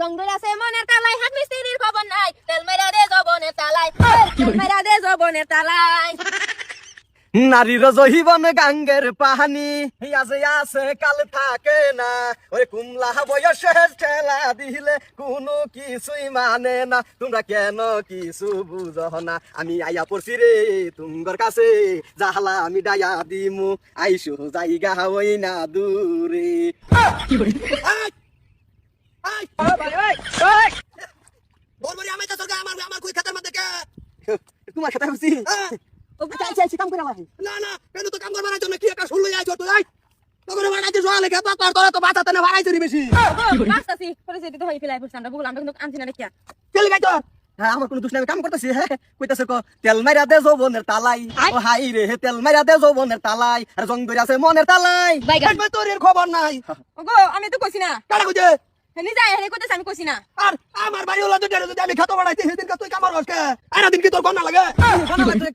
জঙ্গল আছে মনের তালাই হাত মিস্ত্রির খবর নাই। তেল মেরা দে জবনের তালাই তেল মেরা দে জবনের তালাই। নারীর জহিবন গাঙ্গের পাহানি আছে আছে কাল থাকে না। ওই কুমলা বয়সের ঠেলা দিলে কোনো কিছুই মানে না। তোমরা কেন কিছু বুঝো না? আমি আইয়া পড়ছি রে তুঙ্গর কাছে জাহালা আমি ডাইয়া দিমু। আইসু জায়গা হই না দূরে বলবরি আমি তো সরকার আমার আমার কই খাতার মধ্যে কে তোমার হ্যাঁ? ও কাম করে আমার। না না কেন তো কাম করবার জন্য কি একটা শুনলে যাইছো তখন তোরা তো বাঁচাতে না বাড়াইতে নি বেশি। বাস্তাছি পরিস্থিতি তো হই ফেলাই আমরা। বললাম কিন্তু আনছি না দেখিয়া চলে গাইতো হ্যাঁ আমার কোনো দোষ নাই আমি কাম করতেছি হ্যাঁ? কইতাছে ক তেল মাইরা দে যৌবনের তালাই। ও হাই রে হে তেল মাইরা দে যৌবনের তালাই। আর জং ধরে আছে মনের তালাই। তোর এর খবর নাই। ওগো আমি তো কইছি না। কারা কইছে? হেনি যায় হেনি কইতেছ আমি কইছি না। আর আমার বাড়ি হলো যদি আমি খাতো বাড়াইতে সেদিন তুই কামার বসকে আর দিন কি তোর কন্যা লাগে?